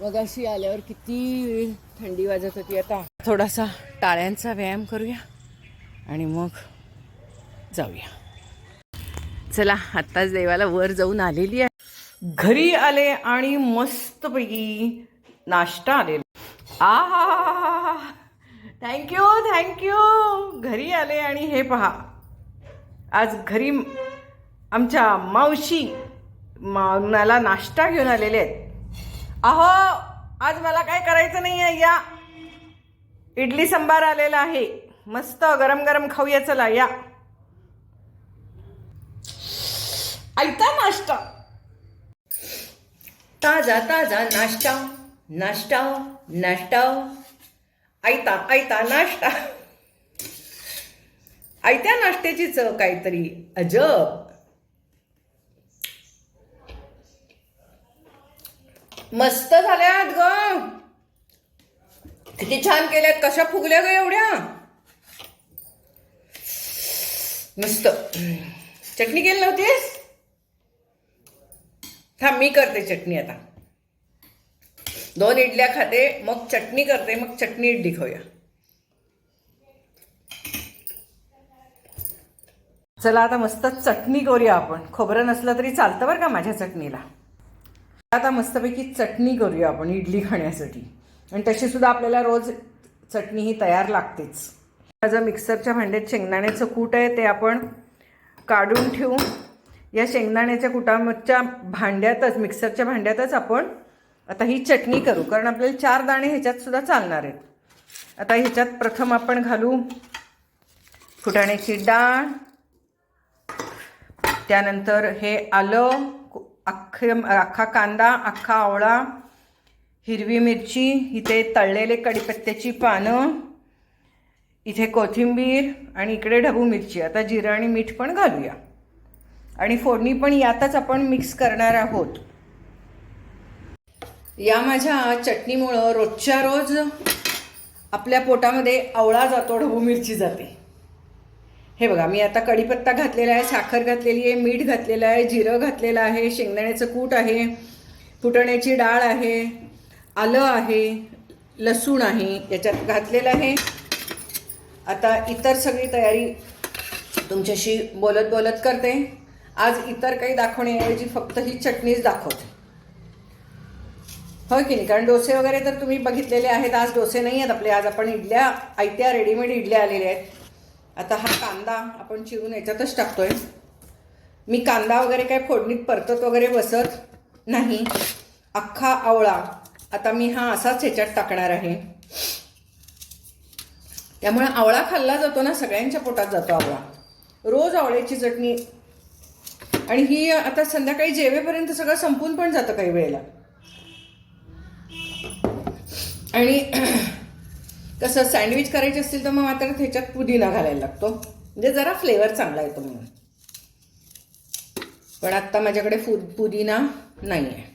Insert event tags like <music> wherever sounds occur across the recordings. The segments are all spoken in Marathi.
मग अशी आल्यावर किती थंडी वाजत होती आता. थोडासा टाळ्यांचा व्यायाम करूया आणि मग जाऊया. चला आत्ताच देवाला वर जाऊन आलेली आहे. घरी आले आणि मस्तपैकी नाश्ता आलेला. आ हा थँक्यू थँक्यू घरी आले आणि हे पहा. आज घरी आमच्या मावशी मला नाश्ता घेऊन आलेले आहेत. अहो आज मला काय करायचं नाही आहे या. इडली सांबार आलेला आहे. मस्त गरम गरम खाऊया चला या. ऐका नाश्ता. ताजा ताजा नाश्ता. नाश्ता नाश्ता. ऐता ऐता नाश्ता. आयत्या नाश्त्याची चव काहीतरी अजब. मस्त झाल्यात ग. किती छान केल्यात कशा फुगल्या ग एवढ्या. मस्त. चटणी केली नव्हतीस? थांब मी करते चटणी आता. दोन इडल्या खाते मग चटणी करते मग चटणी इडली खाऊया. चला आता मस्त चटणी करूया आपण. खोबरं नसलं तरी चालतं बरं का माझ्या चटणीला? आता मस्तपैकी चटणी करूया आपण इडली खाण्यासाठी. आणि तशी सुद्धा आपल्याला रोज चटणी ही तयार लागतेच. माझं मिक्सरच्या भांड्यात शेंगदाण्याचं कूट आहे ते आपण काढून ठेवू. या शेंगदाण्याच्या कुटाच्या भांड्यातच मिक्सरच्या भांड्यातच आपण आता ही चटणी करू कारण आपल्याला चार दाणे ह्याच्यात सुद्धा चालणार आहेत. आता ह्याच्यात प्रथम आपण घालू फुटाण्याची डाळ. त्यानंतर हे आलं अख्खे अख्खा कांदा अख्खा आवळा हिरवी मिरची इथे तळलेले कढीपत्त्याची पानं इथे कोथिंबीर आणि इकडे ढबू मिरची. आता जिरं आणि मीठ पण घालूया. आणि फोडणी पण यातच आपण मिक्स करणार आहोत. या माझ्या चटणीमुळं रोजच्या रोज आपल्या पोटामध्ये आवळा जातो ढबू मिरची जाते. हे बघा मी आता कढीपत्ता घातलेला आहे साखर घातलेली आहे मीठ घातलेलं आहे जिरं घातलेलं आहे शेंगदाण्याचं कूट आहे फुटण्याची डाळ आहे आलं आहे लसूण आहे याच्यात घातलेलं आहे. आता इतर सगळी तयारी तुमच्याशी बोलत बोलत करते. आज इतर काही दाखवण्याऐवजी फक्त ही चटणीच दाखवते. हो की नाही? कारण डोसे वगैरे तर तुम्ही बघितलेले आहेत आज डोसे नाही आहेत आपले. आज आपण इडल्या आयत्या रेडीमेड इडल्या आलेल्या आहेत. आता हा कांदा आपण चिरून याच्यातच टाकतोय. मी कांदा वगैरे काय फोडणीत परतत वगैरे बसत नाही. अख्खा आवळा आता मी हा असाच ह्याच्यात टाकणार आहे. त्यामुळे आवळा खाल्ला जातो ना सगळ्यांच्या पोटात जातो आवळा. रोज आवळ्याची चटणी. आणि ही आता संध्याकाळी जेवेपर्यंत सगळं संपून पण जातं काही वेळेला. आणि कसं सँडविच करायचे असतील तर मग मात्र त्याच्यात पुदिना घालायला लागतो. म्हणजे जरा फ्लेवर चांगला येतो म्हणून. पण आत्ता माझ्याकडे फु पुदिना नाही आहे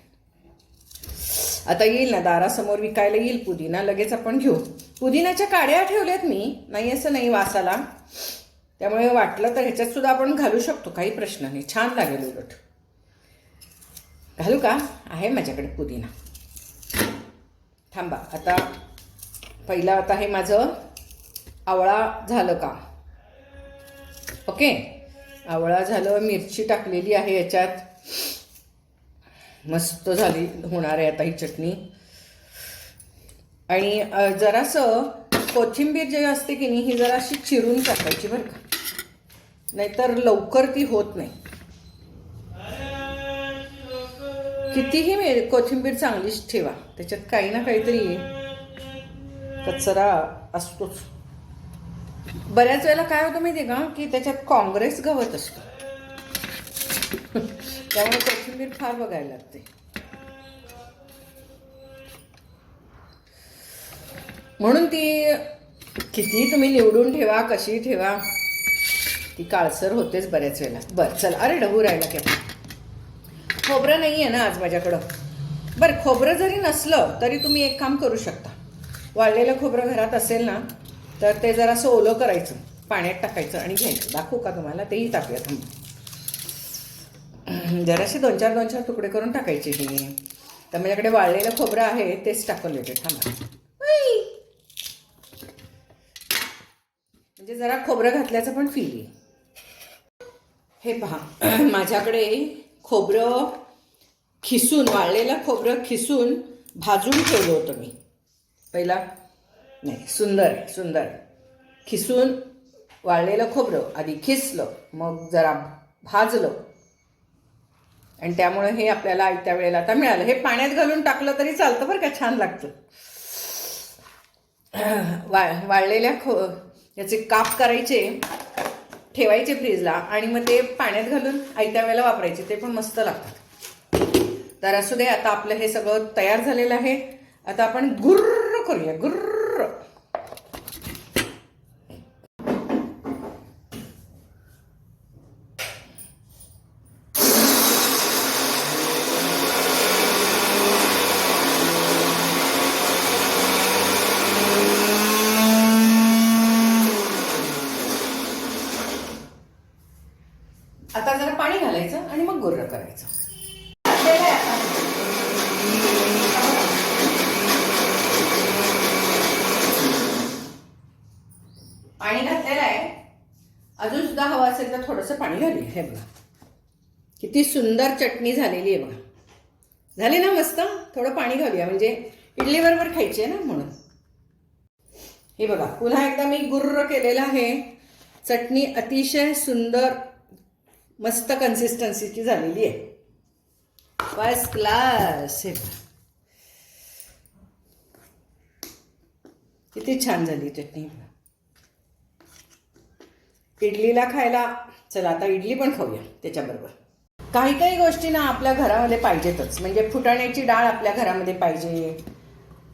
आता येईल ना दारासमोर विकायला येईल पुदिना लगेच आपण घेऊ. पुदिनाच्या काड्या ठेवल्यात मी नाही असं नाही वासाला. त्यामुळे वाटलं तर ह्याच्यात सुद्धा आपण घालू शकतो काही प्रश्न नाही. छान लागेल उलट. घालू का? आहे माझ्याकडे पुदिना. थांबा आता पहिला आता हे माझं आवळा झालं का? ओके? आवळा झालं मिरची टाकलेली आहे याच्यात. मस्त झाली होणार आहे आता ही चटणी. आणि जरासं कोथिंबीर जे असते की नाही ही जराशी चिरून टाकायची बरं का. नाहीतर लवकर ती होत नाही. कितीही मिळ कोथिंबीर चांगलीच ठेवा. त्याच्यात काही ना काहीतरी कचरा असतोच. बऱ्याच वेळेला काय होतं माहिती आहे का की त्याच्यात काँग्रेस गवत असतो. <laughs> त्यामुळे कोथिंबीर फार बघायला लागते. म्हणून ती किती तुम्ही निवडून ठेवा कशी ठेवा ती काळसर होतेच बऱ्याच वेळेला. बरं चल अरे ढबू राहिला की खोबरं नाही आहे ना आज माझ्याकडं. बरं खोबरं जरी नसलं तरी तुम्ही एक काम करू शकता. वाळलेलं खोबरं घरात असेल ना तर ते जरासं ओलं करायचं पाण्यात टाकायचं आणि घ्यायचं. दाखवू का तुम्हाला? तेही टाकूया थांबा. <clears throat> जरासे दोन चार दोन चार तुकडे करून टाकायचे हे. तर माझ्याकडे वाळलेलं खोबरं आहे तेच टाकलं ते थांबा. म्हणजे जरा खोबरं घातल्याचं पण फील येईल. हे पहा <clears throat> माझ्याकडे खोबरं खिसून वाळलेलं खोबरं खिसून भाजून ठेवलं होतं मी. पहिला नाही सुंदर सुंदर. खिसून वाळलेलं खोबरं आधी खिसलं मग जरा भाजलं. आणि त्यामुळे हे आपल्याला आयत्या वेळेला आता मिळालं. हे पाण्यात घालून टाकलं तरी चालतं बरं का छान लागतं. <clears throat> वा वाळलेल्या खो याचे काप करायचे ठेवायचे फ्रीजला आणि मग ते पाण्यात घालून आयत्या वेळेला वापरायचे. ते पण मस्त लागतात. तर असू दे आता आपलं हे सगळं तयार झालेलं आहे. आता आपण गुर्र करूया गुर्र आता जरा पाणी घालायचं आणि मग गुर्र करायचं घातलेलं आहे आता. पाणी घातलेलं आहे अजून सुद्धा हवा असेल तर थोडंसं पाणी घालूया हे बघा. किती सुंदर चटणी झालेली आहे बघा. झाली ना मस्त? थोडं पाणी घालूया म्हणजे इडलीबरोबर खायची आहे ना म्हणून. हे बघा पुन्हा एकदा मी गुर्र केलेलं आहे. चटणी अतिशय सुंदर मस्त कन्सिस्टन्सीची झालेली आहे. फर्स्ट क्लास हे किती छान झाली चटणी. इडलीला खायला चला आता इडली पण खाऊया त्याच्याबरोबर. काही काही गोष्टी ना आपल्या घरामध्ये पाहिजेतच. म्हणजे फुटाण्याची डाळ आपल्या घरामध्ये पाहिजे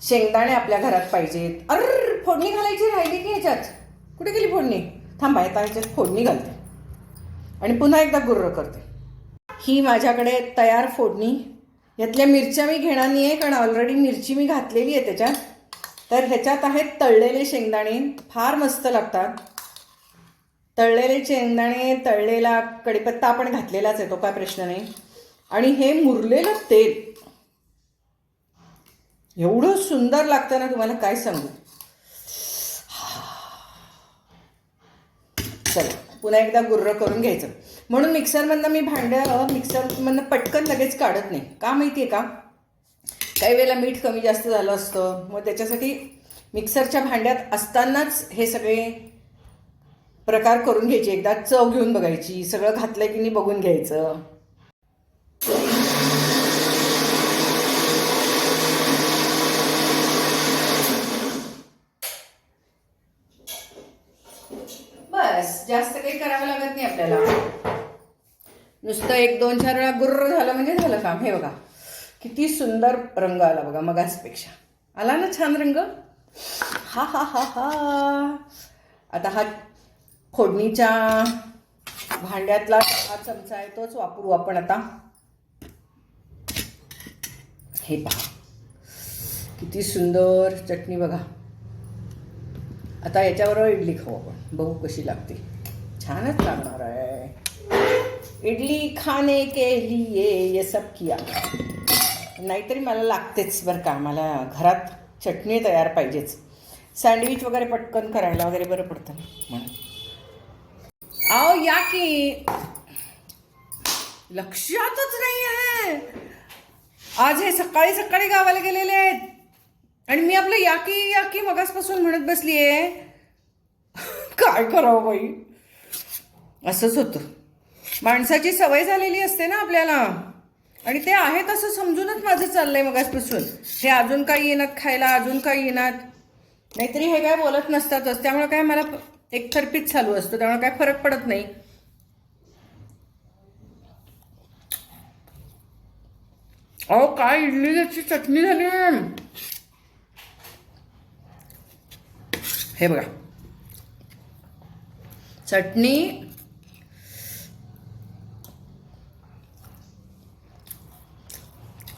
शेंगदाणे आपल्या घरात पाहिजेत. अर फोडणी घालायची राहिली की ह्याच्यात? कुठे गेली फोडणी? थांबा आता ह्याच्यात फोडणी घालते. आणि पुन्हा एकदा गुर्र करते. ही माझ्याकडे तयार फोडणी. यातल्या मिरच्या मी घेणार नाही आहे कारण ऑलरेडी मिरची मी घातलेली आहे त्याच्यात. तर ह्याच्यात आहेत तळलेले शेंगदाणे. फार मस्त लागतात. तळलेले शेंगदाणे तळलेला कढीपत्ता आपण घातलेलाच आहे तो काय प्रश्न नाही. आणि हे मुरलेलं तेल एवढं सुंदर लागतं ना तुम्हाला काय सांगू? चला पुन्हा एकदा गुर्र करून घ्यायचं. म्हणून मिक्सरमधनं मी भांडं मिक्सरमधनं पटकन लगेच काढत नाही. का माहिती आहे का? काही वेळेला मीठ कमी जास्त झालं असतं. मग त्याच्यासाठी मिक्सरच्या भांड्यात असतानाच हे सगळे प्रकार करून घ्यायचे. एकदा चव घेऊन बघायची. सगळं घातलंय की नाही बघून घ्यायचं. बस जास्त काही करावं लागत नाही आपल्याला. नुसतं एक दोन चार वेळा गुर्र झालं म्हणजे झालं काम. हे बघा. किती सुंदर रंग आला बघा मगासपेक्षा आला ना छान रंग? हा हा हा हा. आता हा फोडणीच्या भांड्यातला हा चमचा आहे तोच वापरू आपण आता. हे पहा. किती सुंदर चटणी बघा. आता याच्याबरोबर इडली खाऊ आपण. बघू कशी लागते. छानच लागणार आहे. इडली खाणे के लिए ये सब किया. नाहीतरी मला लागतेच बरं का. मला घरात चटणी तयार पाहिजेच. सँडविच वगैरे पटकन करायला वगैरे बरं पडतं म्हणून. आओ या की लक्षातच नाही आहे. आज हे सकाळी सकाळी गावाला गेलेले आहेत. आणि मी आपलं याकी याकी मगासपासून म्हणत बसलीये. काय करावं बाई? असंच होतं. माणसाची सवय झालेली असते ना आपल्याला. आणि ते आहे तसं समजूनच माझं चाललंय मगासपासून. हे अजून काही येणार खायला अजून काही येणार. नाहीतरी हे काय बोलत नसतातच. त्यामुळे काय मला एकतर्फीच चालू असतं त्यामुळे काय फरक पडत नाही. अहो काय इडली इडलीची चटणी झाली हे बघा. चटणी.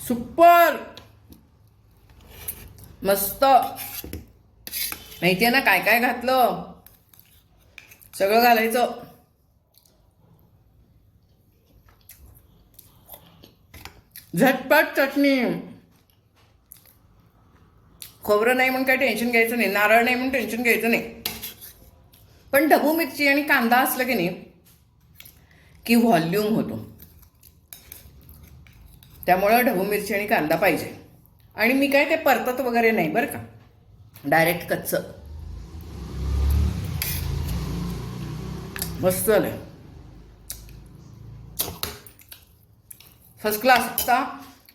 सुपर. मस्त. माहितीये ना काय काय घातलं? सगळं घालायचं. झटपट चटणी. खोबरं नाही म्हणून काय टेन्शन घ्यायचं नाही. नारळ नाही म्हणून टेन्शन घ्यायचं नाही. पण ढबू मिरची आणि कांदा असलं की नाही की व्हॉल्यूम होतो. त्यामुळं ढबू मिरची आणि कांदा पाहिजे. आणि मी काय ते परतत वगैरे नाही बरं का. डायरेक्ट कच्चं. मस्त झालं फर्स्ट क्लास आता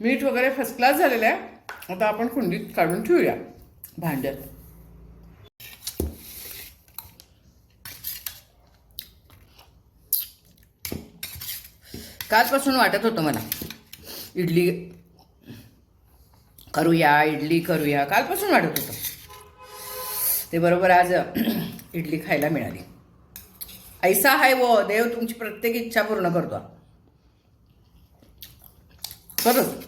मीठ वगैरे फर्स्ट क्लास झालेलं आहे. आता आपण कुंडीत काढून ठेवूया भांड्यात. कालपासून वाटत होतं मला. इडली करूया इडली करूया. कालपासून वाटत होतं. ते बरोबर आज <clears throat> इडली खायला मिळाली. ऐसा आहे वो देव तुमची प्रत्येक इच्छा पूर्ण करतो खरंच.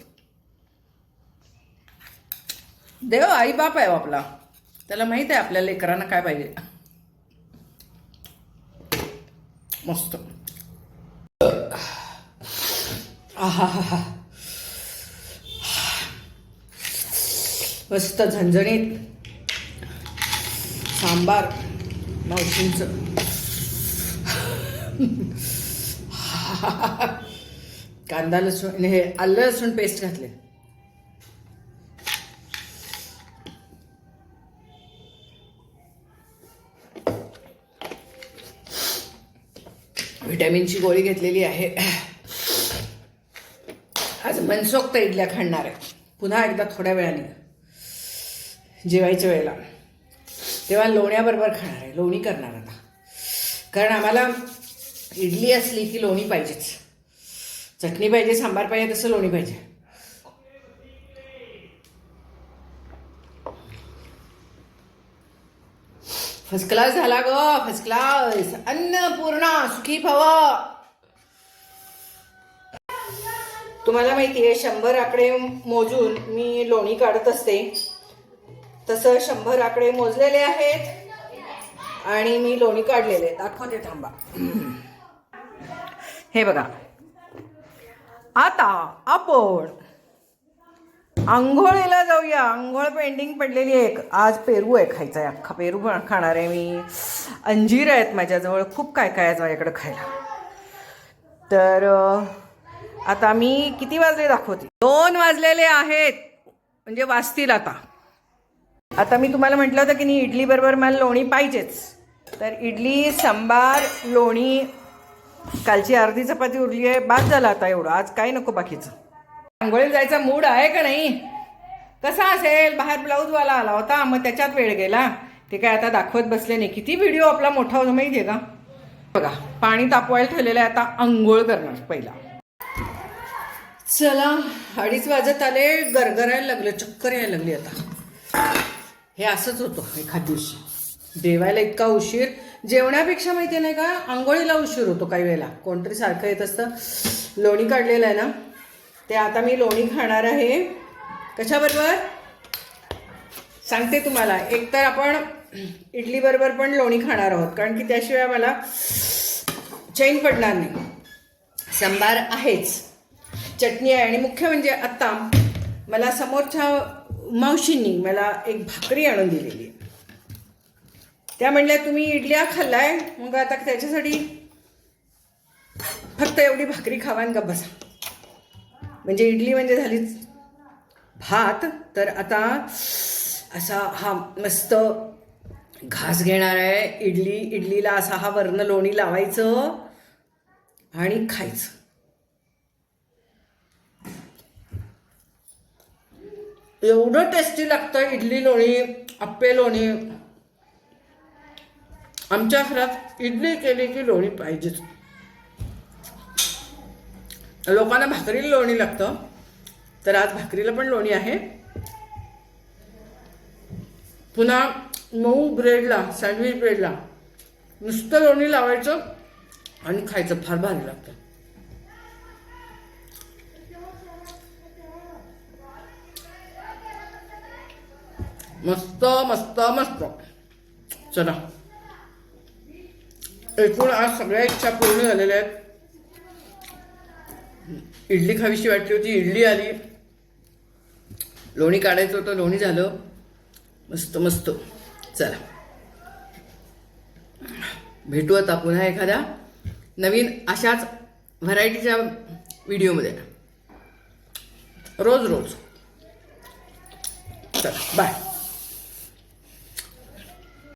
देव आई बाप आहे हो आपला. त्याला माहीत आहे आपल्या लेकरांना काय पाहिजे. मस्त. मस्त झणझणीत. सांबार मावशींचं. <laughs> कांदा लसूण हे आलं लसूण पेस्ट घातले. व्हिटॅमिनची गोळी घेतलेली आहे. आज मनसोक्त इडल्या खाणार आहे. पुन्हा एकदा थोड्या वेळाने. जेवायच्या वेळेला. तेव्हा लोण्याबरोबर खाणार आहे. लोणी करणार आता. कारण आम्हाला इडली असली की लोणी पाहिजेच. चटणी पाहिजे सांबार पाहिजे तसं लोणी पाहिजे. फर्स्ट क्लास झाला ग फर्स्ट क्लास. अन्नपूर्णा सुखी भव. तुम्हाला माहिती आहे शंभर आकडे मोजून मी लोणी काढत असते. तसं शंभर आकडे मोजलेले आहेत आणि मी लोणी काढलेले दाखवते थांबा. हे बघा. आता आपण आंघोळीला जाऊया. आंघोळ पेंडिंग पडलेली आहे एक. आज पेरू आहे खायचा. आहे अख्खा पेरू पण खाणार आहे मी. अंजीर आहेत माझ्याजवळ. खूप काय काय आहे माझ्याकडे खायला. तर आता मी किती वाजले दाखवते? दोन वाजलेले आहेत. म्हणजे वाजतील आता. आता मी तुम्हाला म्हटलं होतं की नाही इडली बरोबर मला लोणी पाहिजेच. तर इडली सांबार लोणी कालची अर्धी चपाती उरली आहे. बाद झाला आता एवढं. आज काय नको बाकीचं. आंघोळीला जायचा मूड आहे का नाही? कसा असेल? बाहेर ब्लाऊजवाला आला होता मग त्याच्यात वेळ गेला. ते काय आता दाखवत बसले नाही. किती व्हिडिओ आपला मोठा होतो माहिती आहे का? बघा पाणी तापवायला ठेवलेलं आहे आता आंघोळ करणार पहिला. चला अडीच वाजत आले. गरगरायला लागलं चक्कर यायला लागली आता. हे असंच होतं एखाद दिवशी. देवायला इतका उशीर. जेवण्यापेक्षा माहिती नाही का आंघोळीला उशीर होतो काही वेळेला. कोणतरी सारखं येत असतं. लोणी काढलेलं आहे ना. ते आता मी लोणी खाणार आहे. कशाबरोबर? सांगते तुम्हाला. एकतर आपण इडलीबरोबर पण लोणी खाणार आहोत. कारण की त्याशिवाय मला चैन पडणार नाही. सांबार आहेच. चटणी आहे. आणि मुख्य म्हणजे आत्ता मला समोरच्या मावशींनी मला एक भाकरी आणून दिलेली आहे. त्या म्हणल्या तुम्ही इडल्या खाल्लाय? मग आता त्याच्यासाठी फक्त एवढी भाकरी खावा आणि गप्प बसा. म्हणजे इडली म्हणजे झालीच भात तर आता असा हा मस्त घास घेणार आहे. इडली इडलीला असा हा वर्ण लोणी लावायचं आणि खायचं. एवढं टेस्टी लागतं इडली लोणी आप्पे लोणी. आमच्या घरात इडली केली की लोणी पाहिजेच. लोकांना भाकरीला लोणी लागतं तर आज भाकरीला पण लोणी आहे. पुन्हा मऊ ब्रेडला सँडविच ब्रेडला नुसतं लोणी लावायचं आणि खायचं फार भारी लागतं. मस्त मस्त मस्त. चला. एकूण आज सगळ्या इच्छा पूर्ण झालेल्या आहेत. इडली खावीशी वाटली होती इडली आली. लोणी काढायचं होतं लोणी झालं. मस्त मस्त. चला. भेटू आता पुन्हा एखाद्या नवीन अशाच व्हरायटीच्या व्हिडिओमध्ये. रोज रोज. चला बाय